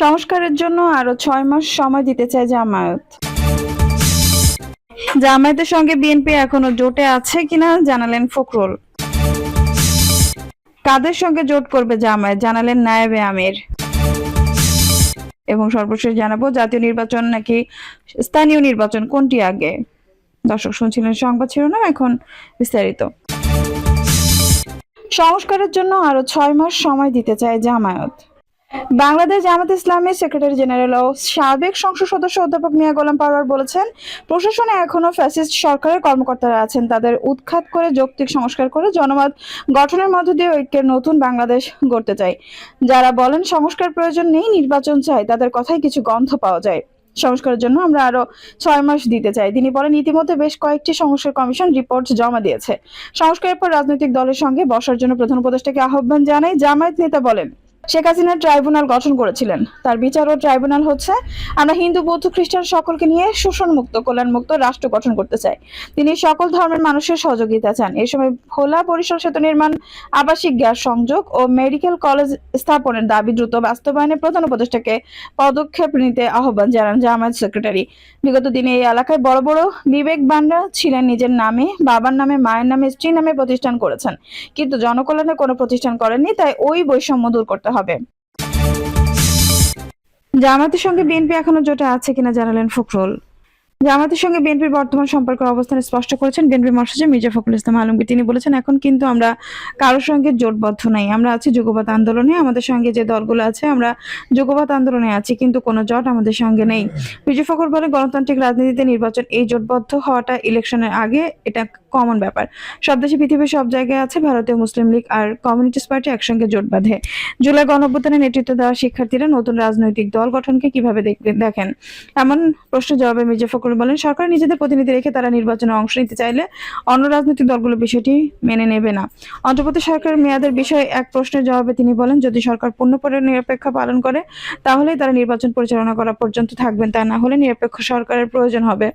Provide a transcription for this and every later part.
সংস্কারের জন্য আরও ছয় মাস সময় দিতে চায় জামায়াত। জামায়াতের সঙ্গে বিএনপি এখনও জোটে আছে কিনা জানালেন ফখরুল। কাদের সঙ্গে জোট করবে জামায়াত জানালেন নায়েবে আমির। এবং সর্বশেষ জানাব, জাতীয় নির্বাচন নাকি স্থানীয় নির্বাচন কোনটি আগে? দর্শক শুনছিলেন সংবাদ শিরোনাম, এখন বিস্তারিত। সংস্কারের জন্য আরও ছয় মাস সময় দিতে চায় জামায়াত। বাংলাদেশ জামাত ইসলামের সেক্রেটারি জেনারেল ও সাবেক সংসদ সদস্য অধ্যাপক মিয়া গোলাম পারওয়ার বলেছেন, প্রশাসনে এখনও ফ্যাসিস্ট সরকারের কর্মকর্তারা আছেন। তাদের উৎখাত করে যৌক্তিক সংস্কার করে জনমত গঠনের মধ্য দিয়ে ঐক্যের নতুন বাংলাদেশ গড়তে চাই যারা বলেন সংস্কার প্রয়োজন নেই, নির্বাচন চাই তাদের কথাই কিছু গন্ধ পাওয়া যায়। সংস্কারের জন্য আমরা আরও ছয় মাস দিতে চাই। তিনি বলেন, ইতিমধ্যে বেশ কয়েকটি সংস্কার কমিশন রিপোর্ট জমা দিয়েছে। সংস্কারের পর রাজনৈতিক দলের সঙ্গে বসার জন্য প্রধান উপদেষ্টাকে আহ্বান জানাই জামায়াত নেতা বলেন শেখ হাসিনা ট্রাইব্যুনাল গঠন করেছিলেন। তার বিচার ও ট্রাইব্যুনাল হচ্ছে, আমরা হিন্দু, বৌদ্ধ, খ্রিস্টান সকলকে নিয়ে শোষণ মুক্ত কল্যাণ মুক্ত রাষ্ট্র গঠন করতে চাই। তিনি সকল ধর্মের মানুষের সহযোগিতা চান। এই সময় ভোলা বরিশাল সেতু নির্মাণ, আবাসিক, গ্যাস সংযোগ ও মেডিকেল কলেজ স্থাপনের দাবি দ্রুত বাস্তবায়নে প্রধান উপদেষ্টাকে পদক্ষেপ নিতে আহ্বান জানান জামায়াত সেক্রেটারি। বিগত দিনে এই এলাকায় বড় বড় বিবেক বিবেকবানরা ছিলেন নিজের নামে, বাবার নামে, মায়ের নামে, স্ত্রীর নামে প্রতিষ্ঠান করেছেন। কিন্তু জনকল্যাণে কোনো প্রতিষ্ঠান করেননি, তাই ওই বৈষম্য দূর করতে হবে। জামাতের সঙ্গে বিএনপি এখনও জোটে আছে কিনা জানালেন ফখরুল। জামাতের সঙ্গে বিএনপির বর্তমান সম্পর্কের অবস্থান স্পষ্ট করেছেন বিএনপি মহাসচিব মির্জা ফখরুল ইসলাম আলমগীর। তিনি বলেছেন, এখন কিন্তু আমরা কারোর সঙ্গে জোটবদ্ধ নাই। আমরা আছি যুগবাদ আন্দোলনে, আমাদের সঙ্গে যে দলগুলো আছে আমরা যুগবাদ আন্দোলনে আছি, কিন্তু কোনো জোট আমাদের সঙ্গে নেই। মির্জা ফখরুল বলেন, গণতান্ত্রিক রাজনীতিতে নির্বাচন এই জোটবদ্ধ হওয়াটা ইলেকশনের আগে এটা কমন ব্যাপার। সব দেশে পৃথিবীর সব জায়গায় আছে ভারতীয় মুসলিম লীগ আর কমিউনিস্ট পার্টি একসঙ্গে জোট বাঁধে। জুলাই গণঅভ্যুত্থানে নেতৃত্ব দেওয়া শিক্ষার্থীরা নতুন রাজনৈতিক দল গঠনকে কীভাবে দেখেন। এমন প্রশ্ন জবাবে মির্জা ফখরুল বলেন, সরকার নিজেদের প্রতিনিধি রেখে তারা নির্বাচনে অংশ নিতে চাইলে অন্য রাজনৈতিক দলগুলো বিষয়টি মেনে নেবে না। অন্তর্বর্তী সরকারের মেয়াদের বিষয়ে এক প্রশ্নের জবাবে তিনি বলেন, যদি সরকার পূর্ণপরে নিরপেক্ষ পালন করে তাহলে তারা নির্বাচন পরিচালনা করা পর্যন্ত থাকবেন। তা না হলে নিরপেক্ষ সরকারের প্রয়োজন হবে।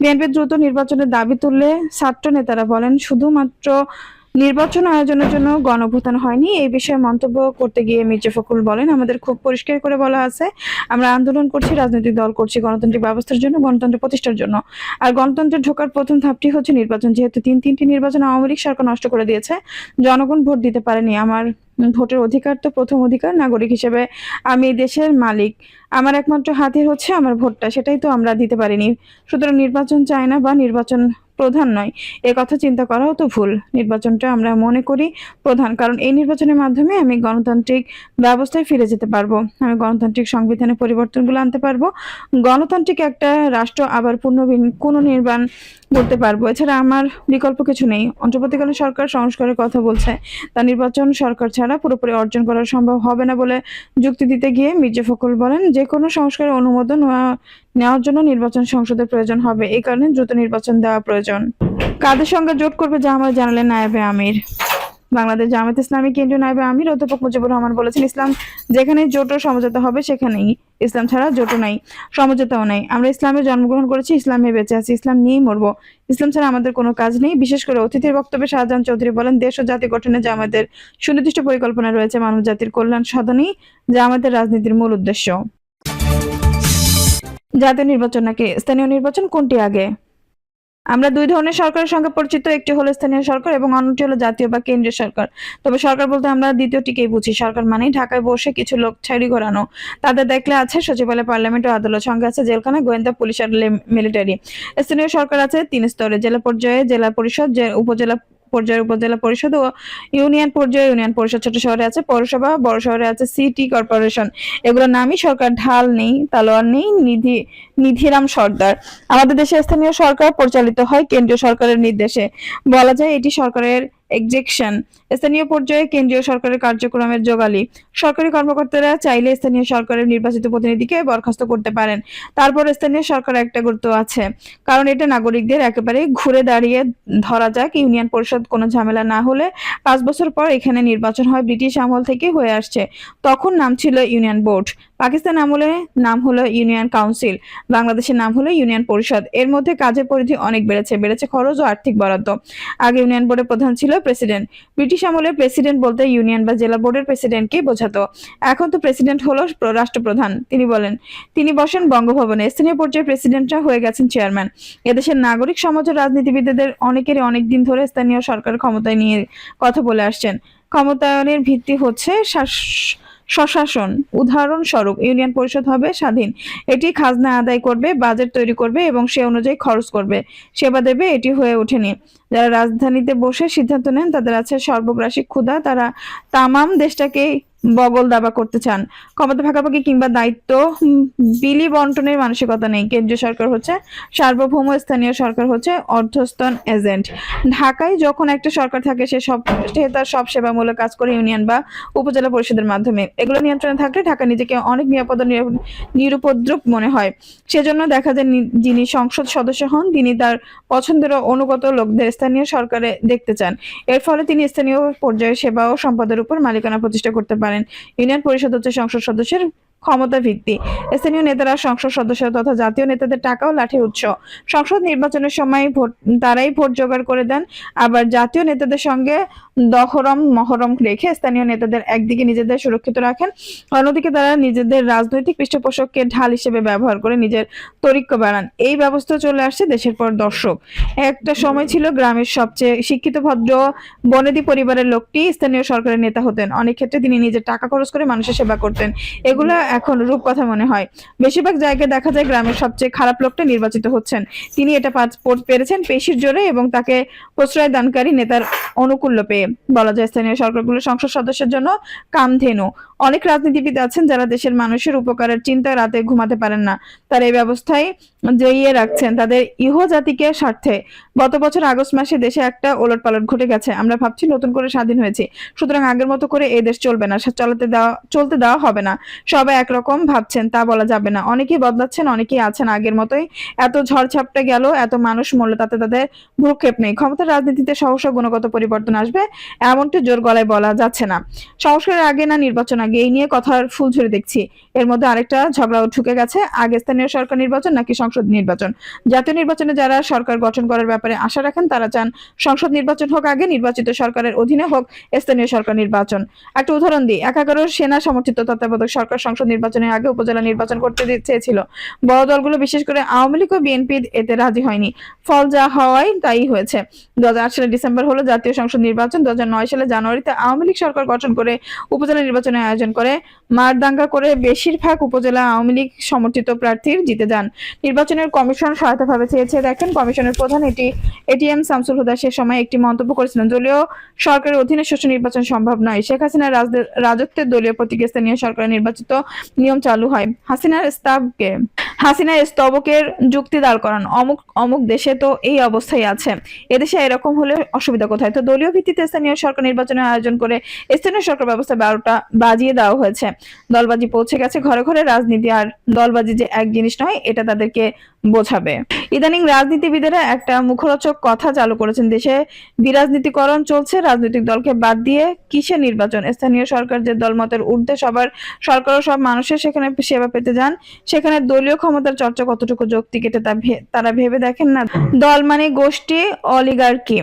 বিএনপি দ্রুত নির্বাচনের দাবি তুললে ছাত্র নেতারা বলেন, শুধুমাত্র নির্বাচন আয়োজনের জন্য গণভূতান হয়নি। এই বিষয়ে মন্তব্য করতে গিয়ে মির্জা ফখরুল বলেন, আমাদের খুব পরিষ্কার করে বলা আছে, আমরা আন্দোলন করছি, রাজনৈতিক দল করছি গণতান্ত্রিক ব্যবস্থার জন্য, গণতন্ত্র প্রতিষ্ঠার জন্য। আর গণতন্ত্রের ঢোকার প্রথম ধাপটি হচ্ছে নির্বাচন। যেহেতু তিন তিনটি নির্বাচন আওয়ামী লীগ সরকার নষ্ট করে দিয়েছে, জনগণ ভোট দিতে পারেনি। আমার ভোটের অধিকার তো প্রথম অধিকার, নাগরিক হিসেবে আমি এই দেশের মালিক। আমার একমাত্র হাতে হচ্ছে আমার ভোটটা, সেটাই তো আমরা দিতে পারিনি। সুতরাং নির্বাচন চায় না বা নির্বাচন প্রধান নয়। এ কথা চিন্তা করাও তো ভুল। নির্বাচনটা আমরা মনে করি প্রধান, কারণ এই নির্বাচনের মাধ্যমে আমি গণতান্ত্রিক ব্যবস্থায় ফিরে যেতে পারব। আমি গণতান্ত্রিক সংবিধানে পরিবর্তনগুলো আনতে পারব। গণতান্ত্রিক একটা রাষ্ট্র আবার পুনর্বিন পুনঃ পুনর্নির্মাণ করতে পারব। এছাড়া আমার বিকল্প কিছু নেই। অন্তর্বর্তীকালীন সরকার সংস্কারের কথা বলছে। তা নির্বাচন সরকার ছাড়া পুরোপুরি অর্জন করা সম্ভব হবে না বলে যুক্তি দিতে গিয়ে মির্জা ফখরুল বলেন যে কোনো সংস্কারের অনুমোদন নেওয়ার জন্য নির্বাচন সংসদের প্রয়োজন হবে। এই কারণে দ্রুত নির্বাচন দেওয়া প্রয়োজন। কাদের সঙ্গে জোট করবে যা আমার জানালেন নায়েবে আমির। বাংলাদেশ জামাত ইসলামী, কেন্দ্রীয় নায়েবে আমির, অধ্যাপক মুজিবুর রহমান বলেছেন, ইসলাম যেখানে জোট ও সমঝোতা হবে সেখানেই। ইসলাম ছাড়া জোটও নাই, সমঝোতাও নাই। আমরা ইসলামে জন্মগ্রহণ করেছি, ইসলামে বেঁচে আছি, ইসলাম নিয়েই মরবো। ইসলাম ছাড়া আমাদের কোনো কাজ নেই। বিশেষ করে অতিথির বক্তব্যে শাহজাহান চৌধুরী বলেন, দেশ ও জাতি গঠনে যা আমাদের সুনির্দিষ্ট পরিকল্পনা রয়েছে। মানব জাতির কল্যাণ সাধনই যা আমাদের রাজনীতির মূল উদ্দেশ্য। জাতীয় নির্বাচন নাকি স্থানীয় নির্বাচন? কোনটি আগে? আমরা দুই ধরনের সরকারের সঙ্গে পরিচিত, একটি হলো স্থানীয় সরকার এবং অন্যটি হলো জাতীয় বা কেন্দ্রীয় সরকার। তবে সরকার বলতে আমরা দ্বিতীয়টিকেই বুঝি। সরকার মানেই ঢাকায় বসে কিছু লোক ছাড়ি ঘোরানো। তাদের দেখলে আছে সচিবালয়, পার্লামেন্ট ও আদালত। সঙ্গে আছে জেলখানা, গোয়েন্দা, পুলিশ আর মিলিটারি স্থানীয় সরকার আছে তিন স্তরে। জেলা পর্যায়ে জেলা পরিষদ উপজেলা পর্যায়ে উপজেলা পরিষদ ও ইউনিয়ন পর্যায়ে ইউনিয়ন পরিষদ ছোট শহরে আছে, পৌরসভা, বড় শহরে আছে সিটি কর্পোরেশন। এগুলোর নামই সরকার, ঢাল নেই, তালোয়ার নেই, নিধি, নিধিরাম সর্দার। আমাদের দেশে স্থানীয় সরকার পরিচালিত হয় কেন্দ্রীয় সরকারের নির্দেশে। বলা যায় এটি সরকারের এক্সেকশন স্থানীয় পর্যায়ে কেন্দ্রীয় সরকারের কার্যক্রমের যোগালি। সরকারি কর্মকর্তারা চাইলে স্থানীয় সরকারের নির্বাচিত প্রতিনিধিকে বরখাস্ত করতে পারেন। তারপর স্থানীয় সরকার একটা গুরুত্ব আছে, কারণ এটা নাগরিকদের একেবারে ঘুরে দাঁড়িয়ে ধরা যাক, ইউনিয়ন পরিষদ কোনো ঝামেলা না হলে পাঁচ বছর পর এখানে নির্বাচন হয় ব্রিটিশ আমল থেকে হয়ে আসছে। তখন নাম ছিল ইউনিয়ন বোর্ড। পাকিস্তান আমলে নাম হলো ইউনিয়ন কাউন্সিল। বাংলাদেশের নাম হলো ইউনিয়ন পরিষদ। এর মধ্যে কাজের পরিধি অনেক বেড়েছে বেড়েছে খরচ ও আর্থিক বরাদ্দ। আগে ইউনিয়ন বোর্ডের প্রধান ছিল প্রেসিডেন্ট। ব্রিটিশ আমলে প্রেসিডেন্ট বলতে ইউনিয়ন বা জেলা বোর্ডের প্রেসিডেন্টকেই বোঝাতো। এখন তো প্রেসিডেন্ট হলো প্র- রাষ্ট্রপ্রধান, তিনি বলেন। তিনি বসেন বঙ্গভবনে। স্থানীয় পর্যায়ে প্রেসিডেন্টরা হয়ে গেছেন চেয়ারম্যান। এদেশের নাগরিক, সমাজ ও রাজনীতিবিদদের অনেকেরই অনেকদিন ধরে স্থানীয় সরকার ক্ষমতায় নিয়ে কথা বলে আসছেন। ক্ষমতায়নের ভিত্তি হচ্ছে স্বশাসন। উদাহরণস্বরূপ, ইউনিয়ন পরিষদ হবে স্বাধীন। এটি খাজনা আদায় করবে, বাজেট তৈরি করবে এবং সে অনুযায়ী খরচ করবে। সেবা দেবে, এটি হয়ে ওঠেনি। যারা রাজধানীতে বসে সিদ্ধান্ত নেন, তাদের আছে সর্বগ্রাসী ক্ষুধা। তারা তামাম দেশটাকে বগল দাবা করতে চান। ক্ষমতা ভাগাভাগি কিংবা দায়িত্ব বিলি বন্টনের মানসিকতা নেই। কেন্দ্রীয় সরকার হচ্ছে সার্বভৌম স্থানীয় সরকার হচ্ছে অর্ধস্তন এজেন্ট। ঢাকায় যখন একটা সরকার থাকে, সে সব, সে তার সব সেবামূলক কাজ করে ইউনিয়ন বা উপজেলা পরিষদের মাধ্যমে। এগুলো নিয়ন্ত্রণে থাকলে ঢাকা নিজেকে অনেক নিরাপদ নিরুপদ্রব মনে হয়। সেজন্য দেখা যায় যিনি সংসদ সদস্য হন, তিনি তার পছন্দের অনুগত লোকদের স্থানীয় সরকারে দেখতে চান। এর ফলে তিনি স্থানীয় পর্যায়ে সেবা ও সম্পদের উপর মালিকানা প্রতিষ্ঠা করতে পারেন। ইউনিয়ন পরিষদ হচ্ছে সংসদ সদস্যের ক্ষমতা ভিত্তি। স্থানীয় নেতারা সংসদ সদস্য তথা জাতীয় নেতাদের টাকা ও লাঠির উৎস। সংসদ নির্বাচনের সময় ভোট, তারাই ভোট জোগাড় করে দেন। আবার জাতীয় নেতাদের সঙ্গে দহরম, মহরম রেখে স্থানীয় নেতাদের একদিকে নিজেদের সুরক্ষিত রাখেন। অন্যদিকে তারা নিজেদের রাজনৈতিক পৃষ্ঠপোষককে ঢাল হিসেবে ব্যবহার করে নিজের তরিক্য বাড়ান। এই ব্যবস্থা চলে আসছে দেশের পর দর্শক। একটা সময় ছিল গ্রামের সবচেয়ে শিক্ষিত, ভদ্র, বনেদি পরিবারের লোকটি স্থানীয় সরকারের নেতা হতেন। অনেক ক্ষেত্রে তিনি নিজের টাকা খরচ করে মানুষের সেবা করতেন। এগুলো এখন রূপকথা মনে হয়। বেশিরভাগ জায়গায় দেখা যায় গ্রামের সবচেয়ে খারাপ লোকটা নির্বাচিত হচ্ছেন। তিনি এটা পেরেছেন পেশির জোরে এবং তাকে প্রশ্রয় দানকারী নেতার অনুকূল্য পেয়ে। বলা যায় স্থানীয় সরকারগুলো সংসদ সদস্যের জন্য কামধেনু। অনেক রাজনীতিবিদ আছেন যারা দেশের মানুষের উপকারের চিন্তায় রাতে ঘুমাতে পারেন না। তারা এই ব্যবস্থায় জড়িয়ে রাখছেন তাদের ইহ জাতিকে স্বার্থে। গত বছর আগস্ট মাসে দেশে একটা ওলট পালট ঘটে গেছে। আমরা ভাবছি নতুন করে স্বাধীন হয়েছে। সুতরাং আগের মতো করে এই দেশ চলবে না। চলাতে দেওয়া চলতে দেওয়া হবে না। সবাই একরকম ভাবছেন, তা বলা যাবে না। অনেকেই বদলাচ্ছেন, অনেকেই আছেন আগের মতোই। এত ঝড় ঝাপটা গেল, এত মানুষ মরল, তাতে তাদের ভ্রুক্ষেপ নেই। ক্ষমতার রাজনীতিতে সহসা গুণগত পরিবর্তন আসবে, এমনটি জোর গলায় বলা যাচ্ছে না। সংস্কারের আগে না নির্বাচন আগে, এই নিয়ে কথার ফুলঝুরি দেখছি। এর মধ্যে আরেকটা ঝগড়াও ঢুকে গেছে, আগে স্থানীয় সরকার নির্বাচন নাকি সংসদ নির্বাচন? জাতীয় নির্বাচনে যারা সরকার গঠন করার ব্যাপারে আশা রাখেন, তারা চান সংসদ নির্বাচন হোক আগে, নির্বাচিত সরকারের অধীনে হোক স্থানীয় সরকার নির্বাচন। একটা উদাহরণ দিই, একাগারো সেনা সমর্থিত তত্ত্বাবধায়ক সরকার সংসদ নির্বাচনের আগে উপজেলা নির্বাচন করতে চেয়েছিল। বড় দলগুলো বিশেষ করে আওয়ামী লীগ ও বিএনপি এতে রাজি হয়নি। ফল যা হওয়ায় তাই হয়েছে। দু সালে ডিসেম্বর হলো জাতীয় সংসদ নির্বাচন। দু সালে জানুয়ারিতে আওয়ামী লীগ সরকার গঠন করে উপজেলা নির্বাচনের আয়োজন করে। মারদাঙ্গা করে বেশিরভাগ উপজেলা আওয়ামী লীগ সমর্থিত প্রার্থীর জিতে যান। নির্বাচনের কমিশন সহায়তা ভাবে চেয়েছে। দেখেন, কমিশনের প্রধান এটি এটিএম শামসুল হুদা সে সময় একটি মন্তব্য করেছিলেন, দলীয় সরকারের অধীনে সুষ্ঠু নির্বাচন সম্ভব নয়। শেখ রাজদ- রাজত্বের দলীয় প্রতীকে স্থানীয় সরকারের নির্বাচিত নিয়ম চালু হয়। হাসিনার স্তবকে, হাসিনার স্তবকের যুক্তি দাঁড় করান। অমুক অমুক দেশে তো এই অবস্থায় আছে। এদেশে এরকম হলে অসুবিধা কোথায়? তো দলীয় ভিত্তিতে স্থানীয় সরকার নির্বাচনের আয়োজন করে স্থানীয় সরকার ব্যবস্থা বারোটা বাজিয়ে দেওয়া হয়েছে। দলবাজি পৌঁছে গেছে, ঘরে ঘরে রাজনীতি আর দলবাজি যে এক জিনিস নয়, এটা তাদেরকে বোঝাবে। ইদানিং রাজনীতিবিদেরা একটা মুখরোচক কথা চালু করেছেন দেশে। বিরাজনীতিকরণ চলছে, রাজনৈতিক দলকে বাদ দিয়ে কিসে নির্বাচন? স্থানীয় সরকার যে দলমতের ঊর্ধ্বে সবার সরকার ও সব মানুষের সেখানে সেবা পেতে যান, সেখানে দলীয় ক্ষমতার চর্চা কতটুকু যৌক্তিক এটা তারা ভেবে দেখেন না। দল মানে গোষ্ঠী, অলিগার্কি।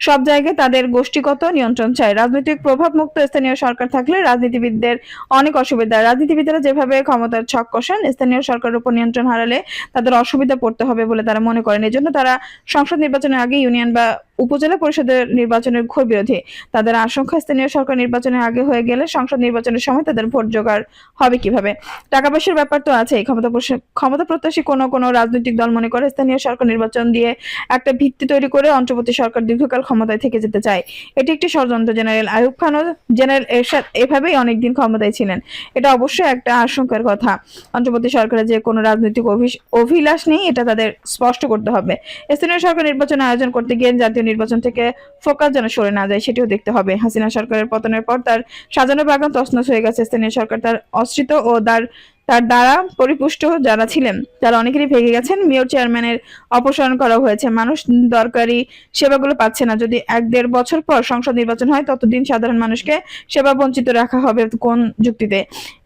সব জায়গায় তাদের গোষ্ঠীগত নিয়ন্ত্রণ চাই। রাজনৈতিক প্রভাব মুক্ত স্থানীয় সরকার থাকলে রাজনীতিবিদদের অনেক অসুবিধা। রাজনীতিবিদরা যেভাবে ক্ষমতার ছক কষান, স্থানীয় সরকারের উপর নিয়ন্ত্রণ হারালে তাদের অসুবিধা পড়তে হবে বলে তারা মনে করেন। এজন্য তারা সংসদ নির্বাচনের আগে ইউনিয়ন বা উপজেলা পরিষদের নির্বাচনের ঘোর বিরোধী। তাদের আশঙ্কা, স্থানীয় সরকার নির্বাচনের আগে হয়ে গেলে সংসদ নির্বাচনের সময় তাদের ভোট জোগাড় হবে কীভাবে? টাকা পয়সার ব্যাপার তো আছে ক্ষমতা ক্ষমতা প্রত্যাশী কোনো কোনো রাজনৈতিক দল মনে করে স্থানীয় সরকার নির্বাচন দিয়ে একটা ভিত্তি তৈরি করে অন্তর্বর্তী সরকার দীর্ঘকাল ক্ষমতায় থেকে যেতে চায়। এটি একটি ষড়যন্ত্র। জেনারেল আয়ুব খান ও জেনারেল এরশাদ এভাবেই অনেকদিন ক্ষমতায় ছিলেন। এটা অবশ্যই একটা আশঙ্কার কথা। অন্তর্বর্তী সরকারের যে কোনো রাজনৈতিক অভি- অভিলাষ নেই, এটা তাদের স্পষ্ট করতে হবে। স্থানীয় সরকার নির্বাচন আয়োজন করতে গিয়ে জাতীয় নির্বাচন থেকে ফোকাস যেন সরে না যায়, সেটিও দেখতে হবে। হাসিনা সরকারের পতনের পর তার সাজানো বাগান তছনছ হয়ে গেছে। স্থানীয় সরকার তার অস্ত্রিত ও তার তার দ্বারা পরিপুষ্ট যারা ছিলেন তারা অনেকেরই ভেঙে গেছেন, মেয়র চেয়ারম্যানের অপসারণ করা হয়েছে। মানুষ দরকারি সেবাগুলো পাচ্ছে না। যদি এক দেড় বছর পর সংসদ নির্বাচন হয়, ততদিন সাধারণ মানুষকে সেবা বঞ্চিত রাখা হবে কোন যুক্তিতে?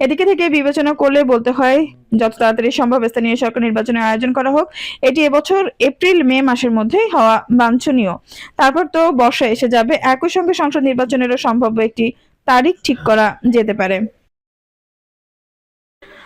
এদিকে থেকে বিবেচনা করলে বলতে হয়, যত তাড়াতাড়ি সম্ভব স্থানীয় সরকার নির্বাচনের আয়োজন করা হোক। এটি এবছর এপ্রিল, মে মাসের মধ্যেই হওয়া বাঞ্ছনীয়। তারপর তো বর্ষা এসে যাবে। একই সঙ্গে সংসদ নির্বাচনেরও সম্ভাব্য একটি তারিখ ঠিক করা যেতে পারে।